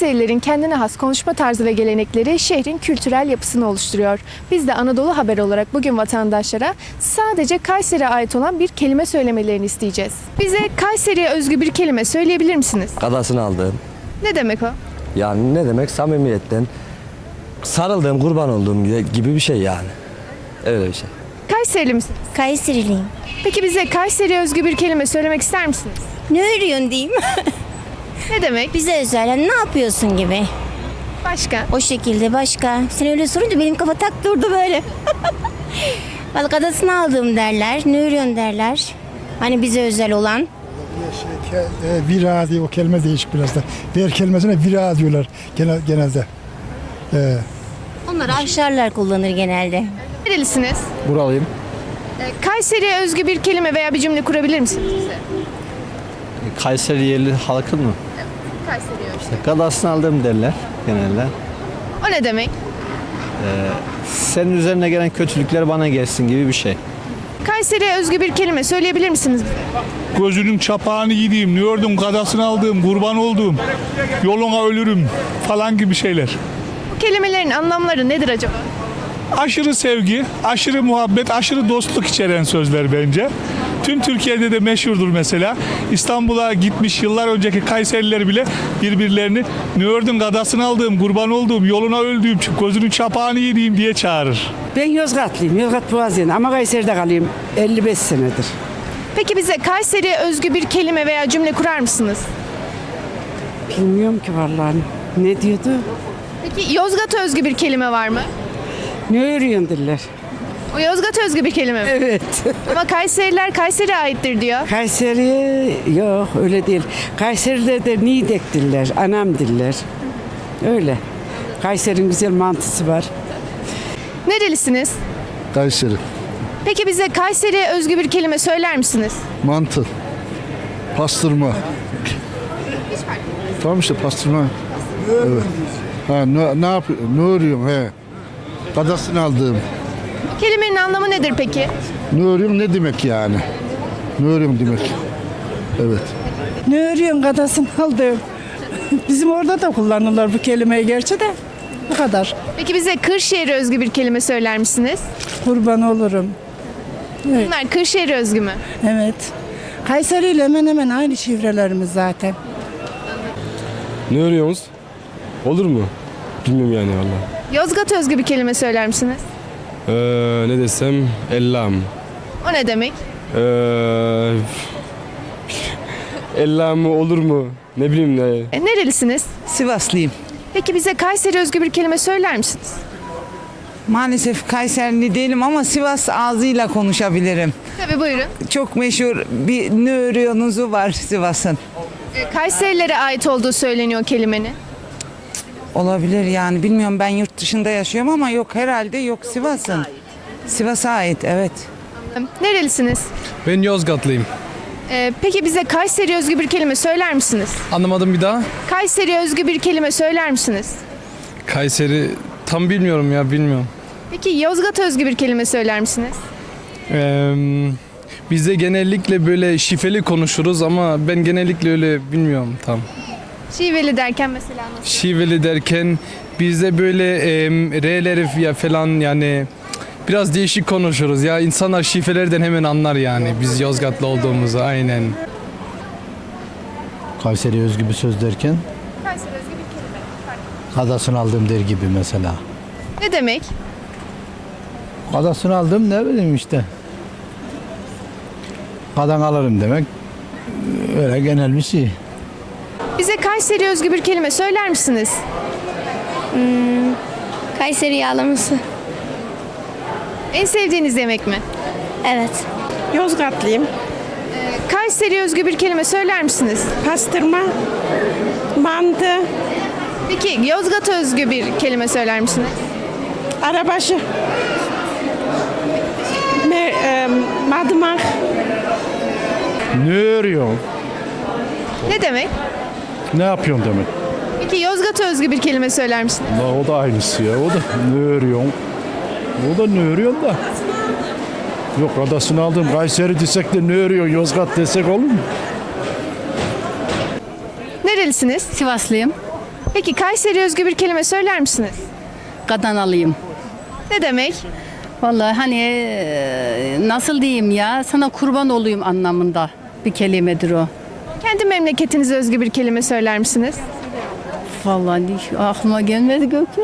Kayserilerin kendine has konuşma tarzı ve gelenekleri şehrin kültürel yapısını oluşturuyor. Biz de Anadolu Haber olarak bugün vatandaşlara sadece Kayseri'ye ait olan bir kelime söylemelerini isteyeceğiz. Bize Kayseri'ye özgü bir kelime söyleyebilir misiniz? Kadasını aldığım. Ne demek o? Yani ne demek samimiyetten sarıldığım, kurban olduğum gibi bir şey yani. Öyle bir şey. Kayserili misiniz? Kayseriliyim. Peki bize Kayseri'ye özgü bir kelime söylemek ister misiniz? Ne örüyorsun diyeyim. Ne demek? Bize özel hani ne yapıyorsun gibi. Başka? O şekilde başka. Sen öyle sorunca benim kafa tak durdu böyle. Balık adasını aldım derler. Örüyorsun derler. Hani bize özel olan. Şey, ke- e, vira diye o kelime değişik biraz da. Ver kelimesine vira diyorlar genel, genelde. E, Onları aşağılar kullanır genelde. Nerelisiniz? Buralıyım. Ee, Kayseri'ye özgü bir kelime veya bir cümle kurabilir misiniz bize? Kayseri yerli halkın mı? Kayseri'ye özgü. Kadasını aldım derler genelde. O ne demek? Senin üzerine gelen kötülükler bana gelsin gibi bir şey. Kayseri'ye özgü bir kelime söyleyebilir misiniz bize? Gözünün çapağını yediğim, gördüm kadasını aldığım, kurban olduğum, yoluna ölürüm falan gibi şeyler. Bu kelimelerin anlamları nedir acaba? Aşırı sevgi, aşırı muhabbet, aşırı dostluk içeren sözler bence. Tüm Türkiye'de de meşhurdur mesela. İstanbul'a gitmiş yıllar önceki Kayseriler bile birbirlerini ne gördün kadasını aldığım, kurban olduğum, yoluna öldüğüm, gözünün çapağını yediğim diye çağırır. Ben Yozgatlıyım, Yozgat Boğazı'yım ama Kayseri'de kalayım 55 senedir. Peki bize Kayseri'ye özgü bir kelime veya cümle kurar mısınız? Bilmiyorum ki vallahi ne diyordu? Peki Yozgat'a özgü bir kelime var mı? Ne örüyorsun diller. O Yozgat'a özgü bir kelime mi? Evet. Ama Kayseriler Kayseri'ye aittir diyor. Kayseri yok öyle değil. Kayseri'de de Nidek diller, anam diller. Öyle. Kayseri'nin güzel mantısı var. Nerelisiniz? Kayseri. Peki bize Kayseri'ye özgü bir kelime söyler misiniz? Mantı. Pastırma. Tamam işte pastırma. Evet. Ha, ne, ne yapıyor? Ne örüyorum he? Kadasını aldığım. Bu kelimenin anlamı nedir peki? Ne örüyorum ne demek yani? Ne örüyorum demek. Evet. Ne örüyorsun kadasını aldım. Bizim orada da kullanırlar bu kelimeyi gerçi de. Bu kadar. Peki bize Kırşehir'e özgü bir kelime söyler misiniz? Kurban olurum. Bunlar Kırşehir'e özgü mü? Evet. Kayseri ile hemen hemen aynı şifrelerimiz zaten. Ne örüyorsunuz? Olur mu? Bilmiyorum yani valla. Yozgat'a özgü bir kelime söyler misiniz? Ee, ne desem? Ellam. O ne demek? Ee, ellam olur mu? Ne bileyim ne. E, nerelisiniz? Sivaslıyım. Peki bize Kayseri özgü bir kelime söyler misiniz? Maalesef Kayserili değilim ama Sivas ağzıyla konuşabilirim. Tabii buyurun. Çok meşhur bir ne örüyonuzu var Sivas'ın. E, Kayserilere ait olduğu söyleniyor kelimenin. Olabilir yani bilmiyorum ben yurt dışında yaşıyorum ama yok herhalde yok Sivas'ın. Sivas'a ait evet. Nerelisiniz? Ben Yozgatlıyım. E, peki bize Kayseri özgü bir kelime söyler misiniz? Anlamadım bir daha. Kayseri özgü bir kelime söyler misiniz? Kayseri tam bilmiyorum ya bilmiyorum. Peki Yozgat'a özgü bir kelime söyler misiniz? Ee, biz de genellikle böyle şifeli konuşuruz ama ben genellikle öyle bilmiyorum tam. Şiveli derken mesela nasıl? Şiveli derken bizde böyle em, R'leri ya falan yani biraz değişik konuşuruz. Ya insanlar şifrelerden hemen anlar yani biz Yozgatlı olduğumuzu aynen. Kayseri özgü bir söz derken Kayseri özgü bir kelime. kadasını aldım der gibi mesela. Ne demek? Kadasını aldım ne bileyim işte. Kadan alırım demek. Öyle genel bir şey. Bize Kayseri özgü bir kelime söyler misiniz? Kayseri yağlaması. En sevdiğiniz yemek mi? Evet. Yozgatlıyım. Kayseri özgü bir kelime söyler misiniz? Pastırma, mantı, Peki Yozgat'a özgü bir kelime söyler misiniz? arabaşı, me, e, madımak, Ne? Ne demek? Ne yapıyorsun demek. Peki Yozgat'a özgü bir kelime söyler misiniz? La, o da aynısı ya. O da ne örüyorsun? O da ne örüyorsun da. Yok kadasını aldım. Kayseri desek de ne örüyorsun? Yozgat desek olur mu? Nerelisiniz? Sivaslıyım. Peki Kayseri özgü bir kelime söyler misiniz? Kadanalıyım. Ne demek? Vallahi hani eee, nasıl diyeyim ya sana kurban olayım anlamında bir kelimedir o. Kendi memleketinize özgü bir kelime söyler misiniz? Vallahi hiç aklıma gelmedi Gökçe.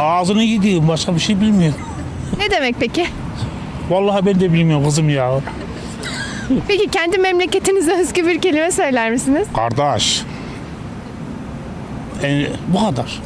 Ağzını yediğim başka bir şey bilmiyorum. Ne demek peki? Vallahi ben de bilmiyorum kızım ya. Peki kendi memleketinize özgü bir kelime söyler misiniz? Kardeş. E, bu kadar.